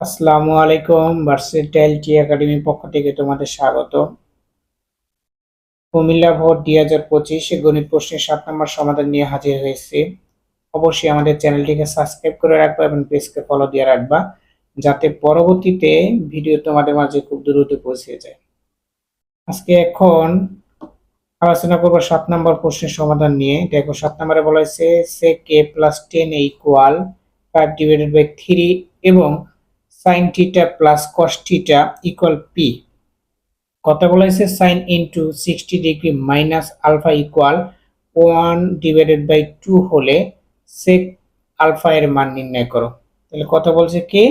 আসসালামু আলাইকুম ভার্সেটাইল টি একাডেমির পক্ষ থেকে তোমাদের স্বাগত কুমিল্লা ভোট দুই হাজার পঁচিশ গণিত প্রশ্নের সাত নম্বর সমাধান নিয়ে হাজির হয়েছে। অবশ্যই আমাদের চ্যানেলটিকে সাবস্ক্রাইব করে রাখবা এবং পেজকে ফলো দিয়ে রাখবা, যাতে পরবর্তীতে ভিডিও তোমাদের মাঝে খুব দ্রুত পৌঁছে যায়। আজকে এখন আলোচনা করব সাত নম্বর প্রশ্নের সমাধান নিয়ে। দেখো, সাত নম্বরে বলা হয়েছে সে কে plus tan equal five divided by three এবং sine theta plus cos theta equal P কথা বলা হয়েছে sine into sixty degree minus alpha equal one divided by two হলে সেক আলফা এর মান নির্ণয় করো। তাহলে কথা বলছে কি?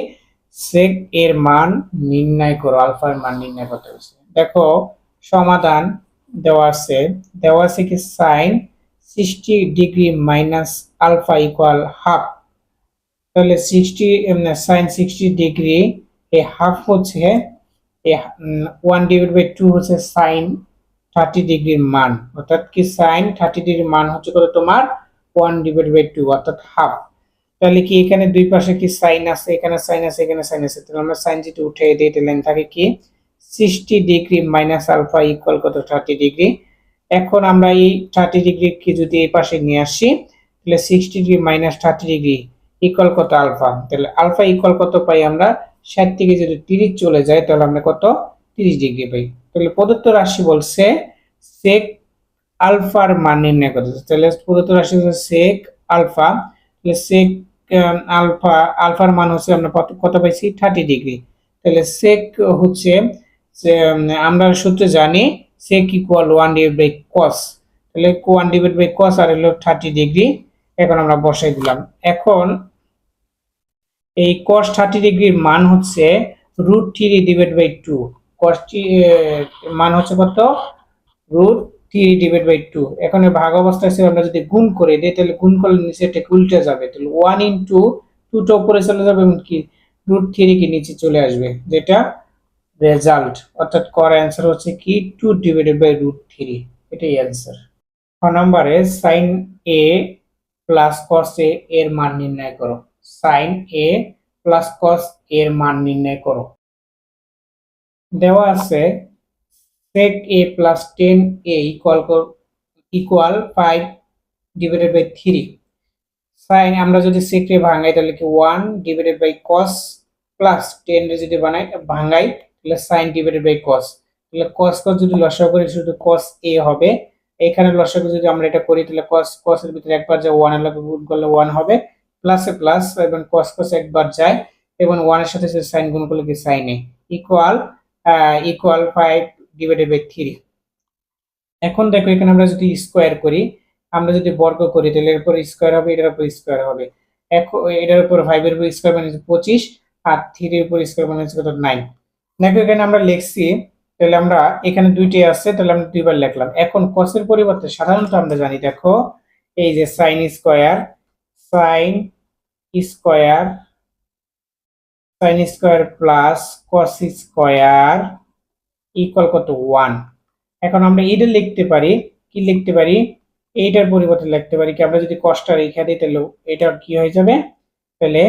সেক এর মান নির্ণয় করো আলফা এর মান নির্ণয় করতে বলছে। দেখো, সমাধান দেওয়া আছে। দেওয়া আছে কি sine sixty degree minus alpha equal half তাহলে সিক্সটি সাইন সিক্সটি ডিগ্রি এই হাফ হচ্ছে ওয়ান ডিভাইড বাই টু হচ্ছে সাইন থার্টি ডিগ্রির মান। অর্থাৎ কি সাইন থার্টি ডিগ্রির মান হচ্ছে কত তোমার? ওয়ান ডিভাইড বাই টু অর্থাৎ হাফ তাহলে কি এখানে দুই পাশে কি সাইন আছে, এখানে সাইন আছে, এখানে সাইন আছে? তাহলে আমরা সাইন যেটা উঠে দিই এটা লাইন থাকে কি? Sixty degree minus alpha equal কত? থার্টি ডিগ্রি এখন আমরা এই থার্টি ডিগ্রি কি যদি এই পাশে নিয়ে আসি, তাহলে sixty degree minus thirty degree equal কত আলফা তাহলে আলফা ইকুয়াল কত পাই আমরা? ষাট থেকে যদি তিরিশ চলে যায়, তাহলে আমরা কত? তিরিশ ডিগ্রি পাই। তাহলে প্রদত্ত রাশি বলছে সেক আলফার মান নির্ণয় করতে তাহলে প্রদত্ত রাশি হচ্ছে সেক আলফা তাহলে সেক আলফা আলফার মান হচ্ছে আমরা কত পাইছি? থার্টি ডিগ্রি তাহলে সেক হচ্ছে আমরা সূত্রে জানি sec equal one divide by cos তাহলে ওয়ান ডিভাইড বাই কস আর হলো থার্টি ডিগ্রি এখন আমরা বসাই দিলাম। এখন এই কস থার্টি ডিগ্রির মান হচ্ছে root three divide by two cos মান হচ্ছে কত? Root three divide by two এখন ভাগ অবস্থা হিসেবে আমরা যদি গুণ করে দিই, তাহলে গুণ করলে নিচে উল্টে যাবে। তাহলে ওয়ান ইন্টু টুটা উপরে চলে যাবে এবং কি রুট থ্রি কি নিচে চলে আসবে, যেটা রেজাল্ট অর্থাৎ কর অ্যান্সার হচ্ছে কি? Two divided by root three এটাই অ্যান্সার ছ নম্বরে সাইন এ প্লাস কস এ এর মান নির্ণয় করো। সাইন এ প্লাস কস এর মান নির্ণয় করো। দেওয়া আছে, sec a plus tan A equal equal five divided by three sine আমরা যদি রে ভাঙাই, তাহলে কি one divided by cos plus tan রে যদি বানাই, ভাঙাই, তাহলে সাইন ডিভাইডেড বাই কস তাহলে কস কস যদি লসাগু করি, শুধু কস এ হবে। এখানে লসাগু যদি আমরা এটা করি, তাহলে কস কস এর ভিতরে একবার যায় ওয়ানের লগে গুণ করলে ওয়ান হবে প্লাসে প্লাস এবং কস কস একবার যায়, এবং ওয়ানের সাথে সাইন গুণ করলে কি sine equal equal five divided by three এখন দেখো, এখানে আমরা যদি স্কোয়ার করি, আমরা যদি বর্গ করি, তাহলে এর উপর স্কোয়ার হবে, এটার উপর স্কোয়ার হবে। এখন এটার উপর ফাইভের উপর স্কোয়ার মানে পঁচিশ, আর থ্রির উপর স্কোয়ার মানে কত? নাইন দেখো, এখানে আমরা লিখছি তাহলে আমরা এখানে দুইটি আছে, তাহলে আমরা দুইবার লিখলাম। এখন কসের পরিবর্তে সাধারণত আমরা জানি, দেখো, এই যে sine square sine square sine square plus cos square equal কত? ওয়ান এখন আমরা এটা লিখতে পারি, কি লিখতে পারি? এইটার পরিবর্তে লিখতে পারি কি, আমরা যদি কষ্টটা রেখে দিই, তাহলে এটা কি হয়ে যাবে? তাহলে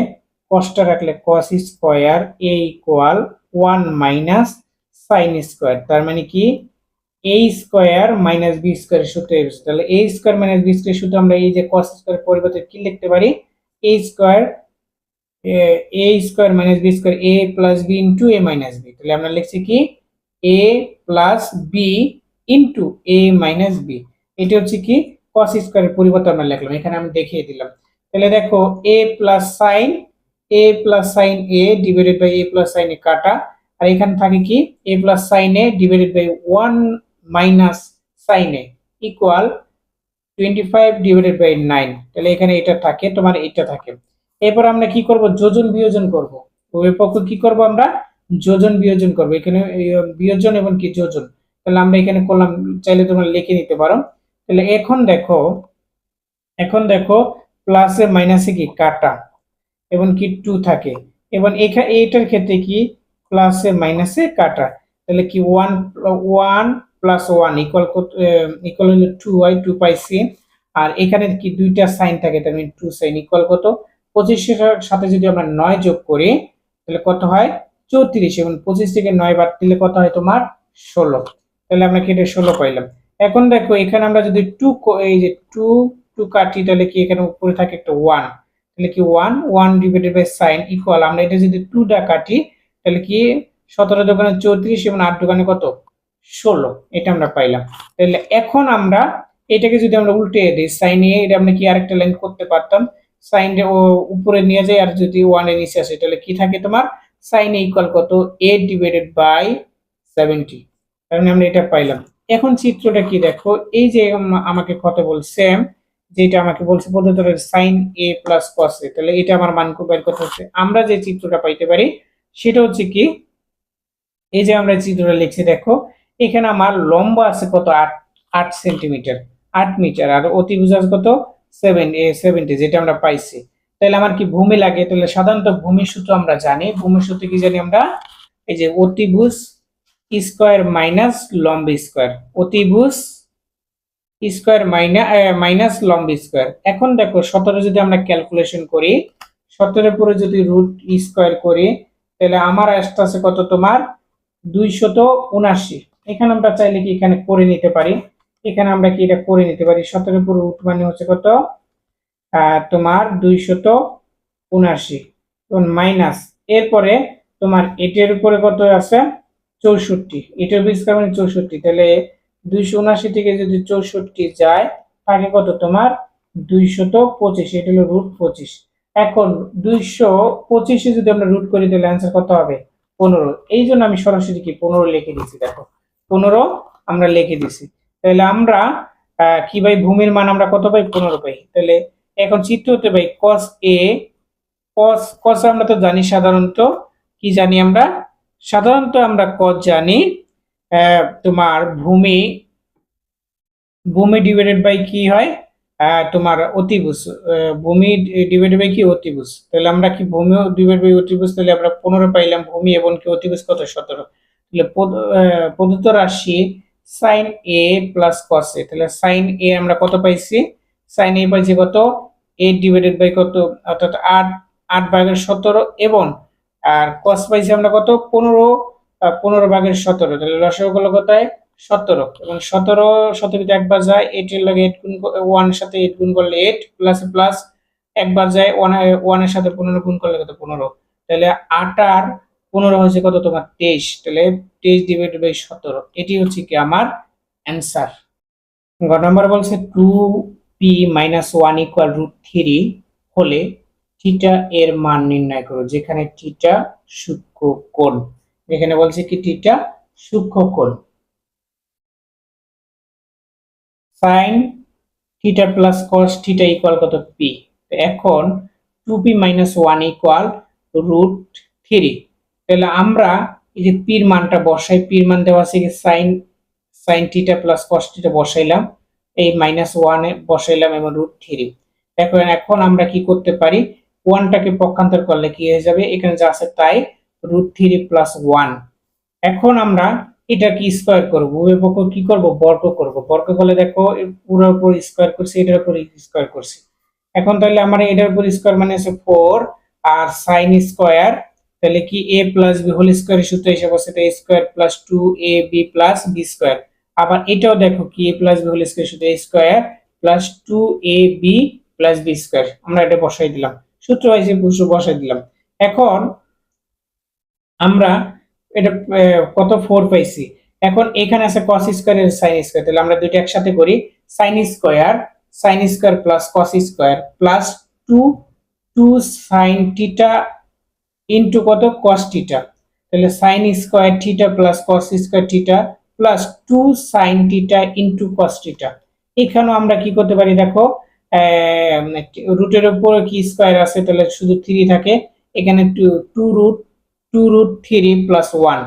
কষ্ট রাখলে cos square A equal one minus sine square তার মানে কি? এ স্কোয়ার মাইনাস বি স্কোয়ারের সূত্র তাহলে A square minus B square সূত্র আমরা এই যে কস স্কোয়ার পরিবর্তে কি লিখতে পারি? A square A square minus B square A plus B into A minus B তাহলে আমরা লিখছি কি? A plus B into A minus B এটা হচ্ছে কি? কস স্কোয়ারের পরিবর্তে আমরা লিখলাম। এখানে আমি দেখিয়ে দিলাম। তাহলে দেখো A plus sine A plus sine A divided by A plus sine A কাটা। আর এখানে থাকে কি? A plus sine A divided by one minus sine A equal twenty five divided by nine তাহলে এখানে এটা থাকে, তোমার এটা থাকে। এরপর আমরা কি করব? যোজন বিয়োজন করব। পক্ষ কি করব আমরা? যোজন বিয়োজন করব। এখানে বিয়োজন এবং কি যোজন? তাহলে আমরা এখানে করলাম, চাইলে তোমরা লিখে নিতে পারো। তাহলে এখন দেখো এখন দেখো প্লাসে মাইনাসে কি? কাটা। এবং কি? টু থাকে। এবং এখানে এইটার ক্ষেত্রে কি? প্লাসে মাইনাসে কাটা। তাহলে কি one one plus one equal equal হলো two Y two pi C আর এখানে কি দুইটা সাইন থাকে, তার মানে টু সাইন ইকুয়াল কত? পঁচিশের সাথে যদি আমরা নয় যোগ করি, তাহলে কত হয়? চৌত্রিশ। এবং পঁচিশ থেকে নয় বাদ দিলে কত হয় তোমার? ষোলো। তাহলে আমরা কেটে ষোলো পাইলাম। এখন দেখো, এখানে আমরা যদি টু এই যে টু টু কাটি, তাহলে কি এখানে উপরে থাকে একটা ওয়ান তাহলে কি one one divided by sine equal আমরা এটা যদি টু ডা কাটি তাহলে কি সতেরো দোকানে চৌত্রিশ এবং আট দোকানে কত? ষোলো, এটা আমরা পাইলাম। তাহলে এখন আমরা এটাকে যদি আমরা উল্টে দিই সাইন এ এটা আমরা কি আরেকটা লাইন করতে পারতাম? সাইন উপরে নিয়ে যাই আর যদি ওয়ানের নিচে আসে, তাহলে কি থাকে তোমার? সাইন এ ইকুয়াল কত? এ ডিভাইডেড বাই সেভেন্টি কারণ আমরা এটা পাইলাম। এখন চিত্রটা কি দেখো? এই যে আম- আমাকে কত বলছে, যেটা আমাকে বলছে পদ্ধতির সাইন এ প্লাস কস তাহলে এটা আমার মান করতে হচ্ছে। আমরা যে চিত্রটা পাইতে পারি সেটা হচ্ছে কি? এই যে আমরা চিত্রটা লিখছি, দেখো, এখানে আমার লম্বা আছে কত? আট আট সেন্টিমিটার, আট মিটার, আর অতিভুজ আছে কত? সেভেন সেভেন্টি, যেটা আমরা পাইছি। তাহলে আমার কি ভূমি লাগে? তাহলে সাধারণত ভূমির সূত্র আমরা জানি। ভূমির সূত্র কি জানি আমরা? এই যে অতিভুজ স্কোয়ার মাইনাস লম্ব স্কোয়ার, অতিভুজ স্কোয়ার মাইনাস মাইনাস লম্ব স্কোয়ার। এখন দেখো, সতেরো যদি আমরা ক্যালকুলেশন করি সতেরো পরে যদি রুট স্কোয়ার করি তাহলে আমার আসতেছে কত তোমার? দুইশত উনাশি। এখানে আমরা চাইলে কি এখানে করে নিতে পারি? এখানে আমরা কি এটা করে নিতে পারি? সতেরো পুরো রুট মানে হচ্ছে কত? তোমার দুইশত উনাশি। মাইনাস এরপরে তোমার এটার উপরে কত আছে? চৌষট্টি। এটার বিস্কার মানে চৌষট্টি। তাহলে দুইশো উনাশি থেকে যদি চৌষট্টি যায় থাকে কত তোমার? দুইশত পঁচিশ। এটা হলো রুট পঁচিশ। এখন দুইশো পঁচিশে যদি আমরা রুট করি, তাহলে অ্যান্সার কত হবে? পনেরো। এই জন্য আমি সরাসরি কি পনেরো লিখে দিচ্ছি দেখো। পনেরো আমরা লিখে দিছি তাহলে আমরা কি ভাই, ভূমির মান আমরা কত পাই? পনেরো পাই। তাহলে এখন চিত্র হতে পাই কস এ কস কস আমরা তো জানি সাধারণত, কি জানি আমরা? সাধারণত আমরা কস জানি তোমার ভূমি ভূমি ডিভাইডেড বাই কি হয়? তোমার অতিভুজ ভূমি ডিভাইডেড বাই কি অতিভুজ? তাহলে আমরা কি ভূমি ডিভাইড বাই অতিভুজ? তাহলে আমরা পনেরো পাইলাম ভূমি এবং কি অতিভুজ? কত? সতেরো। তাহলে প্রদত্ত রাশি সাইন এ প্লাস কস এ তাহলে সাইন এ আমরা কত পাইছি? সাইন এ পাইছি কত? এ ডিভাইডেড বাই কত? অর্থাৎ আট আট ভাগের সতেরো এবং, আর কস পাইছি আমরা কত? পনেরো পনেরো ভাগের সতেরো। তাহলে রসগোল্লা গুলো কোথায়? সতেরো। এবং সতেরো সতেরোতে একবার যায় এইটের লাগে এইট গুণ ওয়ানের সাথে এইট গুণ করলে এইট প্লাস প্লাস একবার যায় ওয়ান ওয়ানের সাথে পনেরো গুণ করলে কত? পনেরো। তাহলে আট আর পনেরো হচ্ছে কত? তোমার তেইশ। তাহলে তেইশ ডিভাইডেড বাই সতেরো। এটি হচ্ছে কি আমার অ্যান্সার গ নাম্বার বলছে two P minus one equal root three হলে থিটা এর মান নির্ণয় করো, যেখানে থিটা সূক্ষ্ম কোণ। এখানে বলছে কি থিটা সূক্ষ্ম কোণ। Sine theta plus cos theta equal কত পি এখন two P minus one equal root three তাহলে আমরা এই যে পির মানটা বসাই পির মান দেওয়া আছে sine sine theta plus cos theta বসাইলাম। এই মাইনাস ওয়ানে বসাইলাম এবং রুট থ্রি এখন এখন আমরা কি করতে পারি? ওয়ানটাকে পক্ষান্তর করলে কি হয়ে যাবে? এখানে যা আছে তাই রুট থ্রি প্লাস ওয়ান এখন আমরা এটা কি স্কোয়ার করব, উভয় পক্ষ কি করব? বর্গ করব। বর্গ করলে দেখো পুরোর উপর স্কোয়ার করছি, এটার উপর স্কোয়ার করছি। এখন তাহলে আমার এটার উপর স্কোয়ার মানে আছে ফোর আর সাইন স্কোয়ার তাহলে কি A plus B whole square সূত্র হিসাবে আছে এটা square plus two A B plus B square আবার এটাও দেখো কি A plus B whole square সূত্র square plus two A B plus B square আমরা এটা বসাই দিলাম। সূত্র হিসেবে বসাই দিলাম। এখন আমরা এটা কত? ফোর পাইছি। এখন এখানে আছে কস স্কোয়ার সাইন স্কোয়ার তাহলে আমরা দুইটা একসাথে করি। Sine square sine square plus cos square plus two two sine theta into কত? কস টিটা তাহলে sine square theta plus cos square theta plus two sine theta into cos theta এখানেও আমরা কি করতে পারি দেখো? রুটের উপর কি স্কোয়ার আছে? তাহলে শুধু থ্রি থাকে। এখানে two two root two root three plus one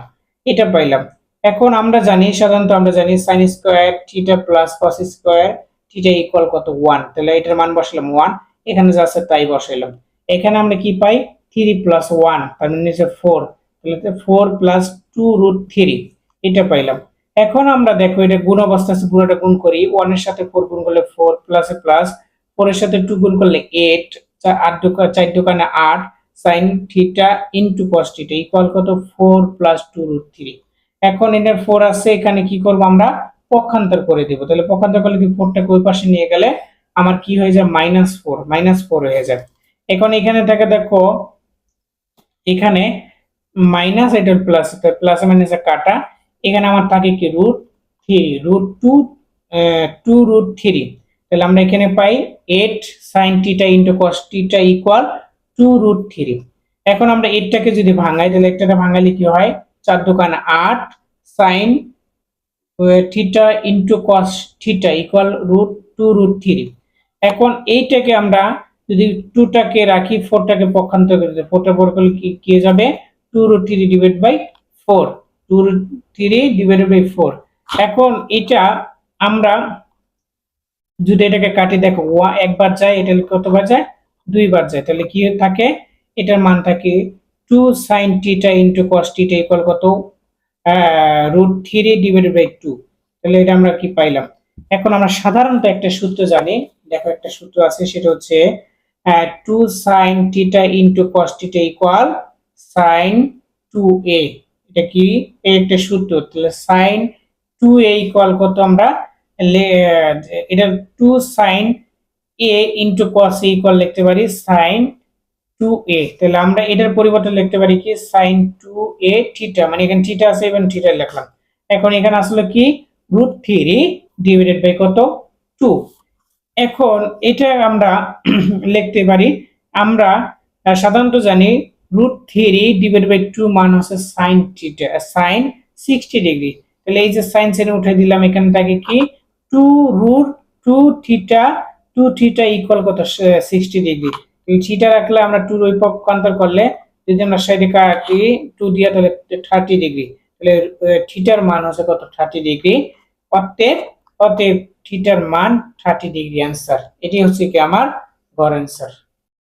এটা পাইলাম। এখন আমরা জানি, সাধারণত আমরা জানি sine square theta plus cos square theta equal কত? ওয়ান তাহলে এটার মান বসালাম ওয়ান এখানে যা আছে তাই বসাইলাম। এখানে আমরা কি পাই? থ্রি প্লাস ওয়ান তার মানে নিচে ফোর তাহলে four plus two root three এটা পাইলাম। এখন আমরা দেখো, এটা গুণ অবস্থা আছে, পুরোটা গুণ করি। ওয়ানের সাথে ফোর গুণ করলে ফোর প্লাসে প্লাস ফোরের সাথে টু গুণ করলে এইট আট দোকান চার দোকানে আট sine theta into cos theta equal কত? Four plus two root three এখন এটার ফোর আছে, এখানে কি করব আমরা? পক্ষান্তর করে দেব। তাহলে পক্ষান্তর করলে কি ফোরটাকে ওই পাশে নিয়ে গেলে? আমার কি হয়ে যায়? মাইনাস ফোর মাইনাস ফোর হয়ে যায়। এখন এখানে থেকে দেখো, এখানে মাইনাস এটা প্লাস প্লাস মাইনাস কাটা। এখানে আমার থাকে কি? Root three root two two root three তাহলে আমরা এখানে পাই eight sine theta into cos theta equal two root three. এখন আমরা এইটটাকে যদি ভাঙাই, তাহলে একটা ভাঙালে কি হয়? চার দোকান আট sine theta into cos theta equal root two root three. এখন এইটাকে আমরা যদি টুটাকে রাখি, ফোরটাকে পক্ষান্তর করে দিই, ফোরটা পর করলে কি যাবে? Two root three divide by four. Two root three divided by four. এখন এটা আমরা যদি এটাকে কাটি, দেখো একবার যায়, এটা কতবার যায়? দুইবার যায়। তাহলে কি থাকে? এটার মান থাকে two sine theta into cos theta equal কত? Root three divided by two তাহলে এটা আমরা কি পাইলাম? এখন আমরা সাধারণত একটা সূত্র জানি। দেখো একটা সূত্র আছে, সেটা হচ্ছে two sine theta into cos theta equal sine two A এটা কি? একটা সূত্র। তাহলে সাইন টু এ ইকুয়াল কত আমরা? এটা two sine A into cos equal লিখতে পারি সাইন টু এ তাহলে আমরা এটার পরিবর্তে লিখতে পারি কি? সাইন টু এ মানে এখানে থিটা আছে এবং থিটা লিখলাম। এখন এখানে আসলে কি? রুট বাই কত? টু এখন এটা আমরা লিখতে পারি, আমরা সাধারণত জানি রুট বাই টু মান হচ্ছে sine theta sine sixty degree তাহলে এই যে সাইন সেনে উঠে দিলাম এখানে থাকে কি? Two root two theta two theta equal কত? সিক্সটি ডিগ্রি থিটা রাখলে আমরা টুর ওই পক্ষান্তর করলে যদি আমরা সাইডে কাটি টু দিয়া তাহলে থার্টি ডিগ্রি তাহলে থিটার মান হচ্ছে কত? থার্টি ডিগ্রি অতএব অতএব থিটার মান থার্টি ডিগ্রি আনসার এটি হচ্ছে কি আমার গড় অ্যান্সার